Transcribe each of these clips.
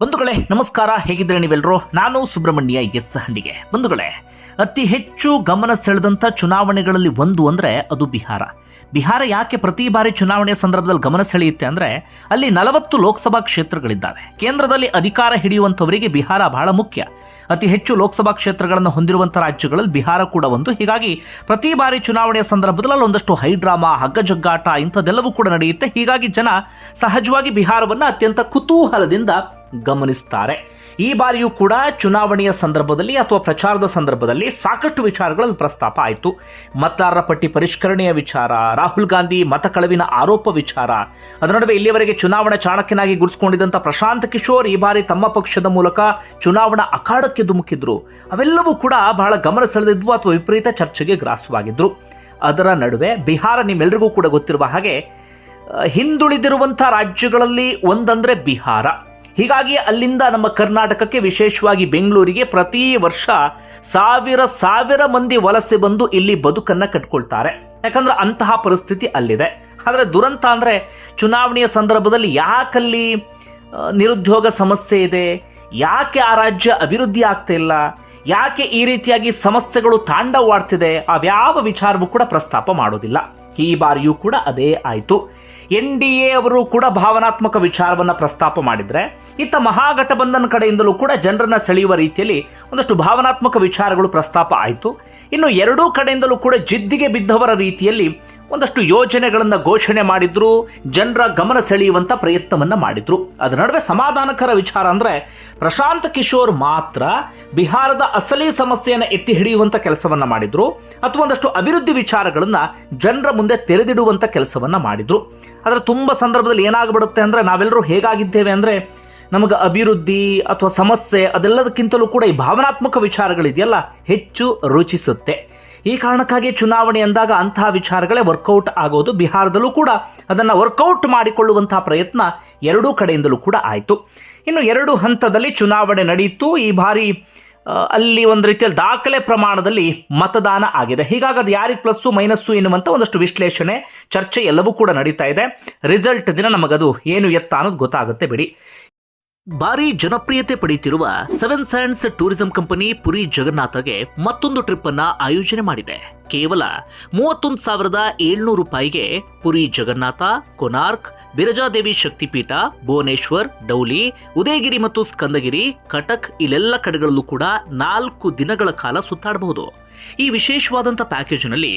ಬಂಧುಗಳೇ, ನಮಸ್ಕಾರ. ಹೇಗಿದ್ರೆ ನೀವೆಲ್ಲರೂ ನಾನು ಸುಬ್ರಹ್ಮಣ್ಯ ಎಸ್ ಹಂಡಿಗೆ. ಬಂಧುಗಳೇ, ಅತಿ ಹೆಚ್ಚು ಗಮನ ಸೆಳೆದಂಥ ಚುನಾವಣೆಗಳಲ್ಲಿ ಒಂದು ಅಂದರೆ ಅದು ಬಿಹಾರ. ಬಿಹಾರ ಯಾಕೆ ಪ್ರತಿ ಬಾರಿ ಚುನಾವಣೆಯ ಸಂದರ್ಭದಲ್ಲಿ ಗಮನ ಸೆಳೆಯುತ್ತೆ ಅಂದರೆ, ಅಲ್ಲಿ ನಲವತ್ತು ಲೋಕಸಭಾ ಕ್ಷೇತ್ರಗಳಿದ್ದಾವೆ. ಕೇಂದ್ರದಲ್ಲಿ ಅಧಿಕಾರ ಹಿಡಿಯುವಂಥವರಿಗೆ ಬಿಹಾರ ಬಹಳ ಮುಖ್ಯ. ಅತಿ ಹೆಚ್ಚು ಲೋಕಸಭಾ ಕ್ಷೇತ್ರಗಳನ್ನು ಹೊಂದಿರುವಂಥ ರಾಜ್ಯಗಳಲ್ಲಿ ಬಿಹಾರ ಕೂಡ ಒಂದು. ಹೀಗಾಗಿ, ಪ್ರತಿ ಬಾರಿ ಚುನಾವಣೆಯ ಸಂದರ್ಭದಲ್ಲಿ ಒಂದಷ್ಟು ಹೈಡ್ರಾಮಾ, ಹಗ್ಗಜಗ್ಗಾಟ ಇಂಥದ್ದೆಲ್ಲವೂ ಕೂಡ ನಡೆಯುತ್ತೆ. ಹೀಗಾಗಿ ಜನ ಸಹಜವಾಗಿ ಬಿಹಾರವನ್ನು ಅತ್ಯಂತ ಕುತೂಹಲದಿಂದ ಗಮನಿಸ್ತಾರೆ. ಈ ಬಾರಿಯೂ ಕೂಡ ಚುನಾವಣೆಯ ಸಂದರ್ಭದಲ್ಲಿ ಅಥವಾ ಪ್ರಚಾರದ ಸಂದರ್ಭದಲ್ಲಿ ಸಾಕಷ್ಟು ವಿಚಾರಗಳಲ್ಲಿ ಪ್ರಸ್ತಾಪ ಆಯಿತು. ಮತದಾರರ ಪಟ್ಟಿ ಪರಿಷ್ಕರಣೆಯ ವಿಚಾರ, ರಾಹುಲ್ ಗಾಂಧಿ ಮತ ಕಳವಿನ ಆರೋಪ ವಿಚಾರ, ಅದರ ನಡುವೆ ಇಲ್ಲಿಯವರೆಗೆ ಚುನಾವಣಾ ಚಾಣಕ್ಯನಾಗಿ ಗುರುತಿಸಿಕೊಂಡಿದ್ದಂಥ ಪ್ರಶಾಂತ್ ಕಿಶೋರ್ ಈ ಬಾರಿ ತಮ್ಮ ಪಕ್ಷದ ಮೂಲಕ ಚುನಾವಣಾ ಅಖಾಡಕ್ಕೆ ಧುಮುಕಿದ್ರು. ಅವೆಲ್ಲವೂ ಕೂಡ ಬಹಳ ಗಮನ ಸೆಳೆದಿದ್ವು ಅಥವಾ ವಿಪರೀತ ಚರ್ಚೆಗೆ ಗ್ರಾಸವಾಗಿದ್ದರು ಅದರ ನಡುವೆ ಬಿಹಾರ ನಿಮ್ಮೆಲ್ಲರಿಗೂ ಕೂಡ ಗೊತ್ತಿರುವ ಹಾಗೆ ಹಿಂದುಳಿದಿರುವಂಥ ರಾಜ್ಯಗಳಲ್ಲಿ ಒಂದಂದರೆ ಬಿಹಾರ. ಹೀಗಾಗಿ ಅಲ್ಲಿಂದ ನಮ್ಮ ಕರ್ನಾಟಕಕ್ಕೆ ವಿಶೇಷವಾಗಿ ಬೆಂಗಳೂರಿಗೆ ಪ್ರತಿ ವರ್ಷ ಸಾವಿರ ಸಾವಿರ ಮಂದಿ ವಲಸೆ ಬಂದು ಇಲ್ಲಿ ಬದುಕನ್ನ ಕಟ್ಕೊಳ್ತಾರೆ. ಯಾಕಂದ್ರೆ ಅಂತಹ ಪರಿಸ್ಥಿತಿ ಅಲ್ಲಿದೆ. ಆದರೆ ದುರಂತ ಅಂದ್ರೆ ಚುನಾವಣೆಯ ಸಂದರ್ಭದಲ್ಲಿ ಯಾಕಲ್ಲಿ ನಿರುದ್ಯೋಗ ಸಮಸ್ಯೆ ಇದೆ? ಯಾಕೆ ಆ ರಾಜ್ಯ ಅಭಿವೃದ್ಧಿ ಆಗ್ತಾ ಇಲ್ಲ? ಯಾಕೆ ಈ ರೀತಿಯಾಗಿ ಸಮಸ್ಯೆಗಳು ತಾಂಡವಾಡ್ತಿದೆ? ಅವ್ಯಾವ ವಿಚಾರವೂ ಕೂಡ ಪ್ರಸ್ತಾಪ ಮಾಡೋದಿಲ್ಲ. ಈ ಬಾರಿಯೂ ಕೂಡ ಅದೇ ಆಯಿತು. ಎನ್ ಡಿ ಎ ಅವರು ಕೂಡ ಭಾವನಾತ್ಮಕ ವಿಚಾರವನ್ನ ಪ್ರಸ್ತಾಪ ಮಾಡಿದರೆ, ಇತ್ತ ಮಹಾಗಠಬಂಧನ್ ಕಡೆಯಿಂದಲೂ ಕೂಡ ಜನರನ್ನು ಸೆಳೆಯುವ ರೀತಿಯಲ್ಲಿ ಒಂದಷ್ಟು ಭಾವನಾತ್ಮಕ ವಿಚಾರಗಳು ಪ್ರಸ್ತಾಪ ಆಯಿತು. ಇನ್ನು ಎರಡೂ ಕಡೆಯಿಂದಲೂ ಕೂಡ ಜಿದ್ದಿಗೆ ಬಿದ್ದವರ ರೀತಿಯಲ್ಲಿ ಒಂದಷ್ಟು ಯೋಜನೆಗಳನ್ನು ಘೋಷಣೆ ಮಾಡಿದ್ರು, ಜನರ ಗಮನ ಸೆಳೆಯುವಂಥ ಪ್ರಯತ್ನವನ್ನ ಮಾಡಿದ್ರು. ಅದರ ನಡುವೆ ಸಮಾಧಾನಕರ ವಿಚಾರ ಅಂದರೆ ಪ್ರಶಾಂತ್ ಕಿಶೋರ್ ಮಾತ್ರ ಬಿಹಾರದ ಅಸಲಿ ಸಮಸ್ಯೆಯನ್ನು ಎತ್ತಿ ಹಿಡಿಯುವಂಥ ಕೆಲಸವನ್ನ ಮಾಡಿದ್ರು, ಅಥವಾ ಒಂದಷ್ಟು ಅಭಿವೃದ್ಧಿ ವಿಚಾರಗಳನ್ನು ಜನರ ಮುಂದೆ ತೆರೆದಿಡುವಂಥ ಕೆಲಸವನ್ನ ಮಾಡಿದ್ರು. ಆದರೆ ತುಂಬ ಸಂದರ್ಭದಲ್ಲಿ ಏನಾಗ್ಬಿಡುತ್ತೆ ಅಂದರೆ ನಾವೆಲ್ಲರೂ ಹೇಗಾಗಿದ್ದೇವೆ ಅಂದರೆ ನಮಗೆ ಅಭಿವೃದ್ಧಿ ಅಥವಾ ಸಮಸ್ಯೆ ಅದೆಲ್ಲದಕ್ಕಿಂತಲೂ ಕೂಡ ಈ ಭಾವನಾತ್ಮಕ ವಿಚಾರಗಳಿದೆಯಲ್ಲ ಹೆಚ್ಚು ರುಚಿಸುತ್ತೆ. ಈ ಕಾರಣಕ್ಕಾಗಿ ಚುನಾವಣೆ ಅಂದಾಗ ಅಂತಹ ವಿಚಾರಗಳೇ ವರ್ಕೌಟ್ ಆಗೋದು ಬಿಹಾರದಲ್ಲೂ ಕೂಡ ಅದನ್ನು ವರ್ಕೌಟ್ ಮಾಡಿಕೊಳ್ಳುವಂತಹ ಪ್ರಯತ್ನ ಎರಡೂ ಕಡೆಯಿಂದಲೂ ಕೂಡ ಆಯಿತು. ಇನ್ನು ಎರಡು ಹಂತದಲ್ಲಿ ಚುನಾವಣೆ ನಡೆಯಿತು ಈ ಬಾರಿ ಅಲ್ಲಿ ಒಂದು ರೀತಿಯಲ್ಲಿ ದಾಖಲೆ ಪ್ರಮಾಣದಲ್ಲಿ ಮತದಾನ ಆಗಿದೆ. ಹೀಗಾಗಿ ಅದು ಯಾರಿಗೆ ಪ್ಲಸ್ಸು ಮೈನಸ್ಸು ಎನ್ನುವಂಥ ಒಂದಷ್ಟು ವಿಶ್ಲೇಷಣೆ, ಚರ್ಚೆ ಎಲ್ಲವೂ ಕೂಡ ನಡೀತಾ ಇದೆ. ರಿಸಲ್ಟ್ ದಿನ ನಮಗದು ಏನು ಎತ್ತ ಅನ್ನೋದು ಗೊತ್ತಾಗುತ್ತೆ ಬಿಡಿ. ಭಾರಿ ಜನಪ್ರಿಯತೆ ಪಡೆಯುತ್ತಿರುವ seven sands tourism company Puri ಜಗನ್ನಾಥಗೆ ಮತ್ತೊಂದು ಟ್ರಿಪ್ ಅನ್ನ ಆಯೋಜನೆ ಮಾಡಿದೆ. ಕೇವಲ ಮೂವತ್ತೊಂದು ಸಾವಿರದ ಏಳ್ನೂರು ರೂಪಾಯಿಗೆ ಪುರಿ ಜಗನ್ನಾಥ, ಕೊನಾರ್ಕ್, ಬಿರಜಾದೇವಿ ಶಕ್ತಿಪೀಠ, ಭುವನೇಶ್ವರ್, ಡೌಲಿ, ಉದಯಗಿರಿ ಮತ್ತು ಸ್ಕಂದಗಿರಿ, ಕಟಕ್ ಇಲ್ಲೆಲ್ಲ ಕಡೆಗಳಲ್ಲೂ ಕೂಡ ನಾಲ್ಕು ದಿನಗಳ ಕಾಲ ಸುತ್ತಾಡಬಹುದು. ಈ ವಿಶೇಷವಾದಂಥ ಪ್ಯಾಕೇಜ್ನಲ್ಲಿ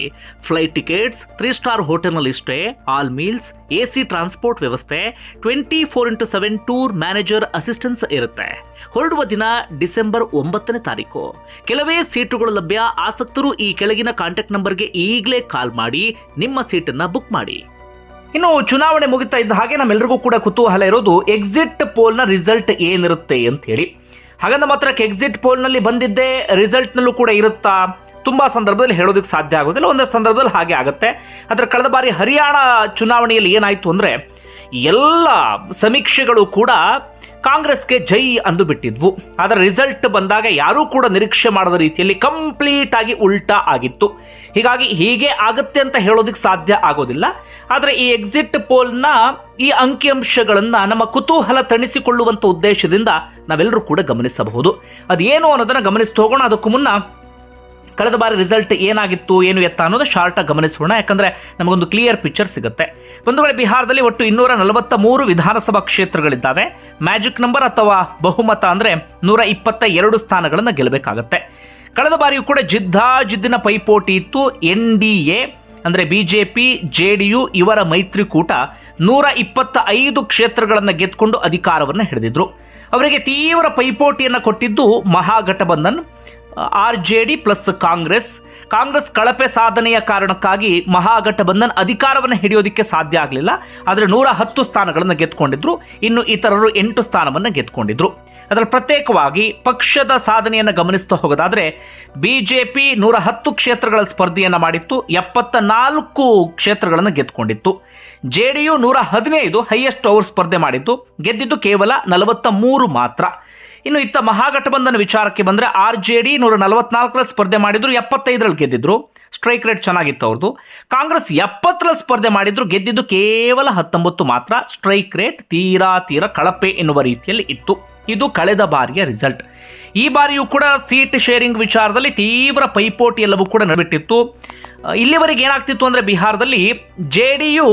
ಫ್ಲೈಟ್ ಟಿಕೆಟ್ಸ್ ತ್ರೀ ಸ್ಟಾರ್ ಹೋಟೆಲ್ನಲ್ಲಿ stay all meals A C transport ವ್ಯವಸ್ಥೆ twenty four into seven tour manager assistance ಇರುತ್ತೆ. ಹೊರಡುವ ದಿನ ಡಿಸೆಂಬರ್ ಒಂಬತ್ತನೇ ತಾರೀಕು. ಕೆಲವೇ ಸೀಟುಗಳು ಲಭ್ಯ, ಆಸಕ್ತರು ಈ ಕೆಳಗಿನ ಕಾಂಟ್ಯಾಕ್ಟ್ ನಂಬರ್ಗೆ ಈಗಲೇ ಕಾಲ್ ಮಾಡಿ, ನಿಮ್ಮ ಸೀಟನ್ನು ಬುಕ್ ಮಾಡಿ. ಇನ್ನು ಚುನಾವಣೆ ಮುಗಿತಾ ಇದ್ದ ಹಾಗೆ ನಮ್ಮೆಲ್ಲರಿಗೂ ಕೂಡ ಕುತೂಹಲ ಇರೋದು ಎಕ್ಸಿಟ್ ಪೋಲ್ನ ರಿಸಲ್ಟ್ ಏನಿರುತ್ತೆ ಅಂತ ಹೇಳಿ. ಹಾಗಂದ ಮಾತ್ರಕ್ಕೆ ಎಕ್ಸಿಟ್ ಪೋಲ್ನಲ್ಲಿ ಬಂದಿದ್ದೇ ರಿಸಲ್ಟ್ನಲ್ಲೂ ಕೂಡ ಇರುತ್ತಾ? ತುಂಬಾ ಸಂದರ್ಭದಲ್ಲಿ ಹೇಳೋದಕ್ಕೆ ಸಾಧ್ಯ ಆಗೋದಿಲ್ಲ, ಒಂದಷ್ಟು ಸಂದರ್ಭದಲ್ಲಿ ಹಾಗೆ ಆಗುತ್ತೆ. ಅದರ ಕಳೆದ ಬಾರಿ ಹರಿಯಾಣ ಚುನಾವಣೆಯಲ್ಲಿ ಏನಾಯಿತು ಅಂದರೆ, ಎಲ್ಲ ಸಮೀಕ್ಷೆಗಳು ಕೂಡ ಕಾಂಗ್ರೆಸ್ಗೆ ಜೈ ಅಂದು ಬಿಟ್ಟಿದ್ವು. ಅದರ ರಿಸಲ್ಟ್ ಬಂದಾಗ ಯಾರೂ ಕೂಡ ನಿರೀಕ್ಷೆ ಮಾಡದ ರೀತಿಯಲ್ಲಿ ಕಂಪ್ಲೀಟ್ ಆಗಿ ಉಲ್ಟಾ ಆಗಿತ್ತು. ಹೀಗಾಗಿ ಹೀಗೆ ಆಗುತ್ತೆ ಅಂತ ಹೇಳೋದಕ್ಕೆ ಸಾಧ್ಯ ಆಗೋದಿಲ್ಲ. ಆದರೆ ಈ ಎಕ್ಸಿಟ್ ಪೋಲ್ನ ಈ ಅಂಕಿಅಂಶಗಳನ್ನ ನಮ್ಮ ಕುತೂಹಲ ತಣಿಸಿಕೊಳ್ಳುವಂತ ಉದ್ದೇಶದಿಂದ ನಾವೆಲ್ಲರೂ ಕೂಡ ಗಮನಿಸಬಹುದು. ಅದೇನು ಅನ್ನೋದನ್ನ ಗಮನಿಸ್ತಾ ಹೋಗೋಣ. ಅದಕ್ಕೂ ಮುನ್ನ ಕಳೆದ ಬಾರಿ ರಿಸಲ್ಟ್ ಏನಾಗಿತ್ತು, ಏನು ಎತ್ತ ಅನ್ನೋದು ಶಾರ್ಟಾಗಿ ಗಮನಿಸೋಣ. ಯಾಕಂದ್ರೆ ನಮಗೊಂದು ಕ್ಲಿಯರ್ ಪಿಕ್ಚರ್ ಸಿಗುತ್ತೆ. ವೇಳೆ ಬಿಹಾರದಲ್ಲಿ ಒಟ್ಟು ಇನ್ನೂರ ನಲವತ್ತ ಮೂರು ವಿಧಾನಸಭಾ ಕ್ಷೇತ್ರಗಳಿದ್ದಾವೆ. ಮ್ಯಾಜಿಕ್ ನಂಬರ್ ಅಥವಾ ಬಹುಮತ ಅಂದ್ರೆ ನೂರ ಇಪ್ಪತ್ತ ಎರಡು ಸ್ಥಾನಗಳನ್ನು ಗೆಲ್ಲಬೇಕಾಗತ್ತೆ. ಕಳೆದ ಬಾರಿಯೂ ಕೂಡ ಜಿದ್ದಾಜಿದ್ದಿನ ಪೈಪೋಟಿ ಇತ್ತು. ಎನ್ ಡಿ ಎ ಅಂದ್ರೆ ಬಿ ಜೆ ಡಿ ಯು ಇವರ ಮೈತ್ರಿಕೂಟ ನೂರ ಇಪ್ಪತ್ತ ಐದು ಕ್ಷೇತ್ರಗಳನ್ನು ಗೆದ್ಕೊಂಡು ಅಧಿಕಾರವನ್ನು ಹಿಡಿದಿದ್ರು. ಅವರಿಗೆ ತೀವ್ರ ಪೈಪೋಟಿಯನ್ನು ಕೊಟ್ಟಿದ್ದು Mahagathbandhan. R J D plus Congress. Congress ಕಳಪೆ ಸಾಧನೆಯ ಕಾರಣಕ್ಕಾಗಿ ಮಹಾಗಠಬಂಧನ್ ಅಧಿಕಾರವನ್ನು ಹಿಡಿಯೋದಕ್ಕೆ ಸಾಧ್ಯ ಆಗಲಿಲ್ಲ. ಆದರೆ ನೂರ ಹತ್ತು ಸ್ಥಾನಗಳನ್ನು ಗೆದ್ದುಕೊಂಡಿದ್ರು ಇನ್ನು ಇತರರು ಎಂಟು ಸ್ಥಾನವನ್ನು ಗೆದ್ದುಕೊಂಡಿದ್ರು ಅದರಲ್ಲಿ ಪ್ರತ್ಯೇಕವಾಗಿ ಪಕ್ಷದ ಸಾಧನೆಯನ್ನು ಗಮನಿಸ್ತಾ ಹೋಗೋದಾದರೆ ಬಿ ಜೆ ಪಿ ನೂರ ಹತ್ತು ಕ್ಷೇತ್ರಗಳ ಸ್ಪರ್ಧೆಯನ್ನು ಮಾಡಿತ್ತು. ಎಪ್ಪತ್ತ ನಾಲ್ಕು ಕ್ಷೇತ್ರಗಳನ್ನು ಗೆದ್ದುಕೊಂಡಿತ್ತು ಜೆ ಡಿ ಯು ನೂರ ಹದಿನೈದು ಹೈಯೆಸ್ಟ್ ಅವರ್ ಸ್ಪರ್ಧೆ ಮಾಡಿದ್ದು. ಗೆದ್ದಿದ್ದು ಕೇವಲ ನಲವತ್ತ ಮೂರು ಮಾತ್ರ. ಇನ್ನು ಇತ್ತ ಮಹಾಗಠಬಂಧನ ವಿಚಾರಕ್ಕೆ ಬಂದರೆ ಆರ್ ಜೆ ಡಿ ನೂರ ನಲವತ್ನಾಲ್ಕರಲ್ಲಿ ಸ್ಪರ್ಧೆ ಮಾಡಿದ್ರು, ಎಪ್ಪತ್ತೈದರಲ್ಲಿ ಗೆದ್ದಿದ್ರು. ಸ್ಟ್ರೈಕ್ ರೇಟ್ ಚೆನ್ನಾಗಿತ್ತು ಅವ್ರದ್ದು ಕಾಂಗ್ರೆಸ್ ಎಪ್ಪತ್ತರಲ್ಲಿ ಸ್ಪರ್ಧೆ ಮಾಡಿದ್ರು, ಗೆದ್ದಿದ್ದು ಕೇವಲ ಹತ್ತೊಂಬತ್ತು ಮಾತ್ರ. ಸ್ಟ್ರೈಕ್ ರೇಟ್ ತೀರಾ ತೀರಾ ಕಳಪೆ ಎನ್ನುವ ರೀತಿಯಲ್ಲಿ ಇತ್ತು. ಇದು ಕಳೆದ ಬಾರಿಯ ರಿಸಲ್ಟ್. ಈ ಬಾರಿಯೂ ಕೂಡ ಸೀಟ್ ಶೇರಿಂಗ್ ವಿಚಾರದಲ್ಲಿ ತೀವ್ರ ಪೈಪೋಟಿ ಎಲ್ಲವೂ ಕೂಡ ನಡೆಬಿಟ್ಟಿತ್ತು. ಇಲ್ಲಿವರೆಗೆ ಏನಾಗ್ತಿತ್ತು ಅಂದರೆ ಬಿಹಾರದಲ್ಲಿ ಜೆ ಡಿ ಯು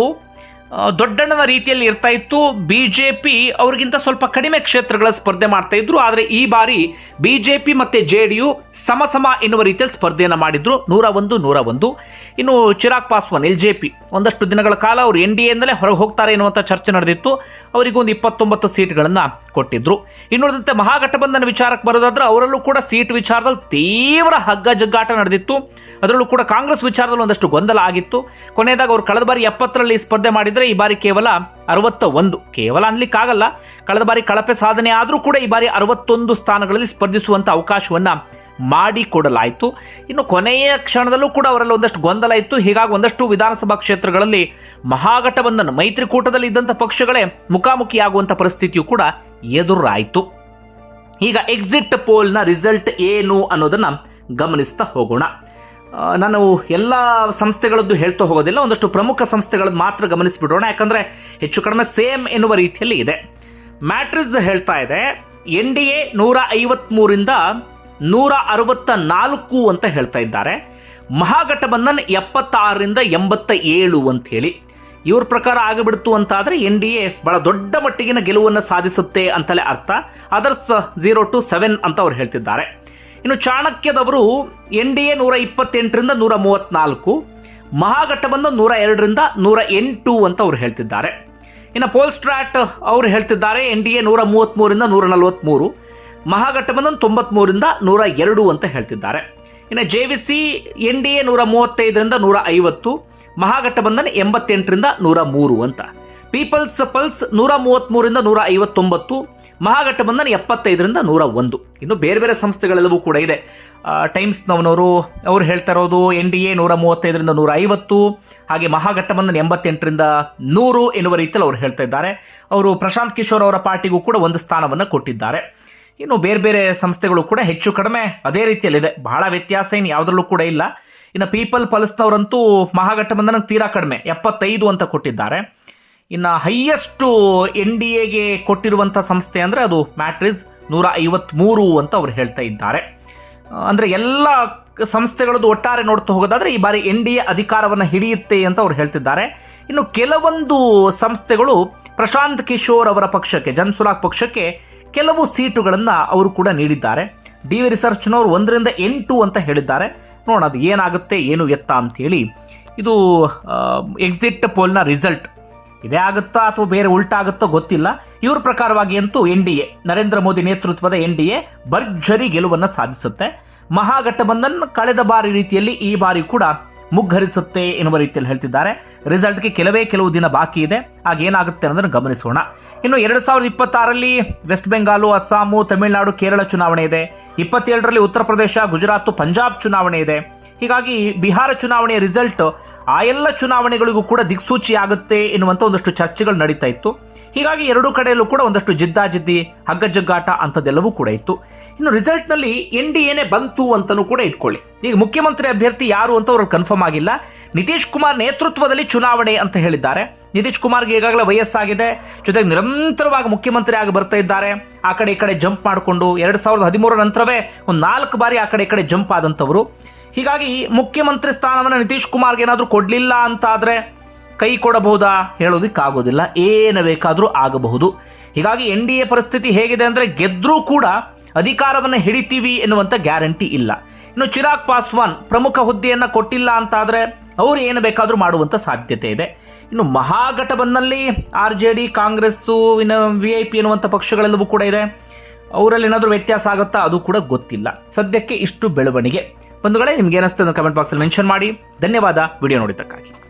ದೊಡ್ಡಣ್ಣನ ರೀತಿಯಲ್ಲಿ ಇರ್ತಾ ಇತ್ತು. ಬಿ ಜೆ ಪಿ ಅವ್ರಿಗಿಂತ ಸ್ವಲ್ಪ ಕಡಿಮೆ ಕ್ಷೇತ್ರಗಳ ಸ್ಪರ್ಧೆ ಮಾಡ್ತಾ ಇದ್ರು. ಆದರೆ ಈ ಬಾರಿ ಬಿ ಜೆ ಪಿ ಮತ್ತು ಜೆ ಡಿ ಯು ಸಮ ಸಮ ಎನ್ನುವ ರೀತಿಯಲ್ಲಿ ಸ್ಪರ್ಧೆಯನ್ನು ಮಾಡಿದ್ರು. ನೂರ ಒಂದು ನೂರ ಒಂದು. ಇನ್ನು Chirag Paswan, L J P, ಒಂದಷ್ಟು ದಿನಗಳ ಕಾಲ ಅವರು ಎನ್ ಡಿ ಎಯಿಂದಲೇ ಹೊರಗೆ ಹೋಗ್ತಾರೆ ಎನ್ನುವಂಥ ಚರ್ಚೆ ನಡೆದಿತ್ತು. ಅವರಿಗೊಂದು ಇಪ್ಪತ್ತೊಂಬತ್ತು ಸೀಟ್ಗಳನ್ನು ಕೊಟ್ಟಿದ್ರು. ಇನ್ನುಳಿದಂತೆ ಮಹಾಗಠಬಂಧನ ವಿಚಾರಕ್ಕೆ ಬರೋದಾದ್ರೆ ಅವರಲ್ಲೂ ಕೂಡ ಸೀಟ್ ವಿಚಾರದಲ್ಲಿ ತೀವ್ರ ಹಗ್ಗ ಜಗ್ಗಾಟ ನಡೆದಿತ್ತು. ಅದರಲ್ಲೂ ಕೂಡ ಕಾಂಗ್ರೆಸ್ ವಿಚಾರದಲ್ಲಿ ಒಂದಷ್ಟು ಗೊಂದಲ ಆಗಿತ್ತು. ಕೊನೆಯದಾಗ ಅವರು ಕಳೆದ ಬಾರಿ ಎಪ್ಪತ್ತರಲ್ಲಿ ಸ್ಪರ್ಧೆ ಮಾಡಿದರೆ. ಈ ಬಾರಿ ಕೇವಲ ಅರವತ್ತ ಒಂದು ಕೇವಲ ಅನ್ಲಿಕ್ಕಾಗಲ್ಲ. ಕಳೆದ ಬಾರಿ ಕಳಪೆ ಸಾಧನೆ ಆದರೂ ಕೂಡ ಈ ಬಾರಿ ಅರವತ್ತೊಂದು ಸ್ಥಾನಗಳಲ್ಲಿ ಸ್ಪರ್ಧಿಸುವಂಥ ಅವಕಾಶವನ್ನು ಮಾಡಿಕೊಡಲಾಯಿತು ಇನ್ನು ಕೊನೆಯ ಕ್ಷಣದಲ್ಲೂ ಕೂಡ ಅವರಲ್ಲಿ ಒಂದಷ್ಟು ಗೊಂದಲ ಇತ್ತು. ಹೀಗಾಗಿ ಒಂದಷ್ಟು ವಿಧಾನಸಭಾ ಕ್ಷೇತ್ರಗಳಲ್ಲಿ ಮಹಾಗಠಬಂಧನ ಮೈತ್ರಿಕೂಟದಲ್ಲಿ ಇದ್ದಂಥ ಪಕ್ಷಗಳೇ ಮುಖಾಮುಖಿಯಾಗುವಂಥ ಪರಿಸ್ಥಿತಿಯು ಕೂಡ ಎದುರಾಯಿತು. ಈಗ ಎಕ್ಸಿಟ್ ಪೋಲ್ನ ರಿಸಲ್ಟ್ ಏನು ಅನ್ನೋದನ್ನು ಗಮನಿಸ್ತಾ ಹೋಗೋಣ. ನಾನು ಎಲ್ಲ ಸಂಸ್ಥೆಗಳದ್ದು ಹೇಳ್ತಾ ಹೋಗೋದಿಲ್ಲ, ಒಂದಷ್ಟು ಪ್ರಮುಖ ಸಂಸ್ಥೆಗಳದ್ದು ಮಾತ್ರ ಗಮನಿಸಿಬಿಡೋಣ. ಯಾಕಂದರೆ ಹೆಚ್ಚು ಕಡಿಮೆ ಸೇಮ್ ಎನ್ನುವ ರೀತಿಯಲ್ಲಿ ಇದೆ. ಮ್ಯಾಟ್ರಿಸ್ ಹೇಳ್ತಾ ಇದೆ, ಎನ್ ಡಿ ಎ ನೂರ ಐವತ್ಮೂರಿಂದ ನೂರ ಅರವತ್ತ ನಾಲ್ಕು ಅಂತ ಹೇಳ್ತಾ ಇದ್ದಾರೆ. ಮಹಾಗಠಬಂಧನ್ ಎಪ್ಪತ್ತಾರರಿಂದ ಎಂಬತ್ತ ಏಳು ಅಂತ ಹೇಳಿ. ಇವ್ರ ಪ್ರಕಾರ ಆಗಿಬಿಡ್ತು ಅಂತಾದರೆ ಎನ್ ಡಿ ಎ ಬಹಳ ದೊಡ್ಡ ಮಟ್ಟಿಗಿನ ಗೆಲುವನ್ನು ಸಾಧಿಸುತ್ತೆ ಅಂತಲೇ ಅರ್ಥ. ಅದರ್ಸ್ ಜೀರೋ ಟು ಸೆವೆನ್ ಅಂತ ಅವ್ರು ಹೇಳ್ತಿದ್ದಾರೆ. ಇನ್ನು ಚಾಣಕ್ಯದವರು ಎನ್ ಡಿ ಎ ನೂರ ಇಪ್ಪತ್ತೆಂಟರಿಂದ ನೂರ ಮೂವತ್ತ್ನಾಲ್ಕು ಮಹಾಗಠಬಂಧನ್ ನೂರ ಎರಡರಿಂದ ನೂರ ಎಂಟು ಅಂತ ಅವ್ರು ಹೇಳ್ತಿದ್ದಾರೆ. ಇನ್ನು ಪೋಲ್ಸ್ಟ್ರಾಟ್ ಅವರು ಹೇಳ್ತಿದ್ದಾರೆ ಎನ್ ಡಿ ಎ ನೂರ ಮೂವತ್ತ್ಮೂರಿಂದ ನೂರ ನಲವತ್ತ್ಮೂರು ಮಹಾಘಟಬಂಧನ್ ತೊಂಬತ್ಮೂರಿಂದ ನೂರ ಎರಡು ಅಂತ ಹೇಳ್ತಿದ್ದಾರೆ. ಇನ್ನು J V C N D A ನೂರ ಮೂವತ್ತೈದರಿಂದ ನೂರ ಐವತ್ತು ಮಹಾಘಟಬಂಧನ್ ಎಂಬತ್ತೆಂಟರಿಂದ ನೂರ ಮೂರು ಅಂತ. ಪೀಪಲ್ಸ್ ಪಲ್ಸ್ ನೂರ ಮೂವತ್ತ್ಮೂರಿಂದ ನೂರ ಐವತ್ತೊಂಬತ್ತು ಮಹಾಗಠಬಂಧನ್ ಎಪ್ಪತ್ತೈದರಿಂದ ನೂರ ಒಂದು ಇನ್ನು ಬೇರೆ ಬೇರೆ ಸಂಸ್ಥೆಗಳೆಲ್ಲವೂ ಕೂಡ ಇದೆ. ಟೈಮ್ಸ್ನವನವರು, ಅವ್ರು ಹೇಳ್ತಾ ಇರೋದು ಎನ್ ಡಿ ಎ ನೂರ ಮೂವತ್ತೈದರಿಂದ ನೂರ ಐವತ್ತು ಹಾಗೆ ಮಹಾಗಠಬಂಧನ್ ಎಂಬತ್ತೆಂಟರಿಂದ ನೂರು ಎನ್ನುವ ರೀತಿಯಲ್ಲಿ ಅವರು ಹೇಳ್ತಾ ಇದ್ದಾರೆ. ಅವರು ಪ್ರಶಾಂತ್ ಕಿಶೋರ್ ಅವರ ಪಾರ್ಟಿಗೂ ಕೂಡ ಒಂದು ಸ್ಥಾನವನ್ನು ಕೊಟ್ಟಿದ್ದಾರೆ. ಇನ್ನು ಬೇರೆ ಬೇರೆ ಸಂಸ್ಥೆಗಳು ಕೂಡ ಹೆಚ್ಚು ಕಡಿಮೆ ಅದೇ ರೀತಿಯಲ್ಲಿದೆ. ಬಹಳ ವ್ಯತ್ಯಾಸ ಏನು ಯಾವುದರಲ್ಲೂ ಕೂಡ ಇಲ್ಲ. ಇನ್ನು ಪೀಪಲ್ ಪಲ್ಸ್ನವರಂತೂ ಮಹಾಗಠಬಂಧನ ತೀರಾ ಕಡಿಮೆ, ಎಪ್ಪತ್ತೈದು ಅಂತ ಕೊಟ್ಟಿದ್ದಾರೆ. ಇನ್ನು ಹೈಯೆಸ್ಟು ಎನ್ ಡಿ ಎಗೆ ಕೊಟ್ಟಿರುವಂಥ ಸಂಸ್ಥೆ ಅಂದರೆ ಅದು ಮ್ಯಾಟ್ರಿಸ್ ನೂರ ಐವತ್ತ್ಮೂರು ಅಂತ ಅವ್ರು ಹೇಳ್ತಾ ಇದ್ದಾರೆ. ಅಂದರೆ ಎಲ್ಲ ಸಂಸ್ಥೆಗಳದ್ದು ಒಟ್ಟಾರೆ ನೋಡ್ತಾ ಹೋಗೋದಾದರೆ ಈ ಬಾರಿ ಎನ್ ಡಿ ಎ ಅಧಿಕಾರವನ್ನು ಹಿಡಿಯುತ್ತೆ ಅಂತ ಅವ್ರು ಹೇಳ್ತಿದ್ದಾರೆ. ಇನ್ನು ಕೆಲವೊಂದು ಸಂಸ್ಥೆಗಳು ಪ್ರಶಾಂತ್ ಕಿಶೋರ್ ಅವರ ಪಕ್ಷಕ್ಕೆ ಜನ್ಸುರಾಗ್ ಪಕ್ಷಕ್ಕೆ ಕೆಲವು ಸೀಟುಗಳನ್ನು ಅವರು ಕೂಡ ನೀಡಿದ್ದಾರೆ. ಡಿ ವಿ ರಿಸರ್ಚ್ನವರು ಒಂದರಿಂದ ಎಂಟು ಅಂತ ಹೇಳಿದ್ದಾರೆ. ನೋಡೋಣ ಅದು ಏನಾಗುತ್ತೆ, ಏನು ಎತ್ತ ಅಂತೇಳಿ ಇದು ಎಕ್ಸಿಟ್ ಪೋಲ್ನ ರಿಸಲ್ಟ್ ಇದೇ ಆಗುತ್ತಾ ಅಥವಾ ಬೇರೆ ಉಲ್ಟಾ ಆಗುತ್ತೋ ಗೊತ್ತಿಲ್ಲ. ಇವ್ರ ಪ್ರಕಾರವಾಗಿ ಅಂತೂ N D A, Narendra Modi ನೇತೃತ್ವದ ಎನ್ ಡಿ ಎ ಭರ್ಜರಿ ಗೆಲುವನ್ನು ಸಾಧಿಸುತ್ತೆ. ಮಹಾಗಠಬಂಧನ್ ಕಳೆದ ಬಾರಿ ರೀತಿಯಲ್ಲಿ ಈ ಬಾರಿ ಕೂಡ ಮುಗ್ಗರಿಸುತ್ತೆ ಎನ್ನುವ ರೀತಿಯಲ್ಲಿ ಹೇಳ್ತಿದ್ದಾರೆ. ರಿಸಲ್ಟ್ಗೆ ಕೆಲವೇ ಕೆಲವು ದಿನ ಬಾಕಿ ಇದೆ. ಆಗ ಏನಾಗುತ್ತೆ ಅನ್ನೋದನ್ನು ಗಮನಿಸೋಣ. ಇನ್ನು ಎರಡು ಸಾವಿರದ ಇಪ್ಪತ್ತಾರರಲ್ಲಿ ವೆಸ್ಟ್ ಬೆಂಗಾಲು ಅಸ್ಸಾಮು ತಮಿಳುನಾಡು, ಕೇರಳ ಚುನಾವಣೆ ಇದೆ. ಇಪ್ಪತ್ತೇಳರಲ್ಲಿ ಉತ್ತರ ಪ್ರದೇಶ, ಗುಜರಾತ್, ಪಂಜಾಬ್ ಚುನಾವಣೆ ಇದೆ. ಹೀಗಾಗಿ ಬಿಹಾರ ಚುನಾವಣೆಯ ರಿಸಲ್ಟ್ ಆ ಎಲ್ಲ ಚುನಾವಣೆಗಳಿಗೂ ಕೂಡ ದಿಕ್ಸೂಚಿ ಆಗುತ್ತೆ ಎನ್ನುವಂಥ ಒಂದಷ್ಟು ಚರ್ಚೆಗಳು ನಡೀತಾ ಇತ್ತು. ಹೀಗಾಗಿ ಎರಡೂ ಕಡೆಯಲ್ಲೂ ಕೂಡ ಒಂದಷ್ಟು ಜಿದ್ದಾಜಿದ್ದಿ ಹಗ್ಗಜಗ್ಗಾಟ ಅಂಥದ್ದೆಲ್ಲವೂ ಕೂಡ ಇತ್ತು. ಇನ್ನು ರಿಸಲ್ಟ್ನಲ್ಲಿ ಎನ್ ಡಿ ಎನೇ ಬಂತು ಅಂತಲೂ ಕೂಡ ಇಟ್ಕೊಳ್ಳಿ. ಈಗ ಮುಖ್ಯಮಂತ್ರಿ ಅಭ್ಯರ್ಥಿ ಯಾರು ಅಂತ ಅವ್ರಿಗೆ ಕನ್ಫರ್ಮ್ ಆಗಿಲ್ಲ. ನಿತೀಶ್ ಕುಮಾರ್ ನೇತೃತ್ವದಲ್ಲಿ ಚುನಾವಣೆ ಅಂತ ಹೇಳಿದ್ದಾರೆ. ನಿತೀಶ್ ಕುಮಾರ್ಗೆ ಈಗಾಗಲೇ ವಯಸ್ಸಾಗಿದೆ. ಜೊತೆಗೆ ನಿರಂತರವಾಗಿ ಮುಖ್ಯಮಂತ್ರಿ ಆಗಿ ಬರ್ತಾ ಇದ್ದಾರೆ. ಆ ಕಡೆ ಈ ಕಡೆ ಜಂಪ್ ಮಾಡಿಕೊಂಡು ಎರಡು ಸಾವಿರದ ಹದಿಮೂರರ ನಂತರವೇ ಒಂದು ನಾಲ್ಕು ಬಾರಿ ಆ ಕಡೆ ಈ ಕಡೆ ಜಂಪ್ ಆದಂಥವರು. ಹೀಗಾಗಿ ಮುಖ್ಯಮಂತ್ರಿ ಸ್ಥಾನವನ್ನು ನಿತೀಶ್ ಕುಮಾರ್ಗೆ ಏನಾದರೂ ಕೊಡಲಿಲ್ಲ ಅಂತಾದರೆ ಕೈ ಕೊಡಬಹುದಾ ಹೇಳೋದಕ್ಕಾಗೋದಿಲ್ಲ. ಏನು ಬೇಕಾದರೂ ಆಗಬಹುದು. ಹೀಗಾಗಿ ಎನ್ ಡಿ ಎ ಪರಿಸ್ಥಿತಿ ಹೇಗಿದೆ ಅಂದರೆ ಗೆದ್ರೂ ಕೂಡ ಅಧಿಕಾರವನ್ನು ಹಿಡಿತೀವಿ ಎನ್ನುವಂಥ ಗ್ಯಾರಂಟಿ ಇಲ್ಲ. ಇನ್ನು ಚಿರಾಗ್ ಪಾಸ್ವಾನ್ ಪ್ರಮುಖ ಹುದ್ದೆಯನ್ನು ಕೊಟ್ಟಿಲ್ಲ ಅಂತಾದರೆ ಅವರು ಏನು ಬೇಕಾದರೂ ಮಾಡುವಂಥ ಸಾಧ್ಯತೆ ಇದೆ. ಇನ್ನು ಮಹಾಗಠಬಂಧನಲ್ಲಿ ಆರ್ ಜೆ ಡಿ, ಕಾಂಗ್ರೆಸ್ಸು ಇನ್ನು ವಿ ಐ ಪಿ ಎನ್ನುವಂಥ ಪಕ್ಷಗಳೆಲ್ಲವೂ ಕೂಡ ಇದೆ. ಅವರಲ್ಲಿ ಏನಾದರೂ ವ್ಯತ್ಯಾಸ ಆಗುತ್ತಾ? ಅದು ಕೂಡ ಗೊತ್ತಿಲ್ಲ. ಸದ್ಯಕ್ಕೆ ಇಷ್ಟು ಬೆಳವಣಿಗೆ. ಬಂಧುಗಳೇ, ನಿಮ್ಗೆ ಏನಿಸ್ತದೆ ಕಮೆಂಟ್ ಬಾಕ್ಸಲ್ಲಿ ಮೆನ್ಷನ್ ಮಾಡಿ. ಧನ್ಯವಾದ. ವಿಡಿಯೋ ನೋಡಿದ್ದಕ್ಕಾಗಿ.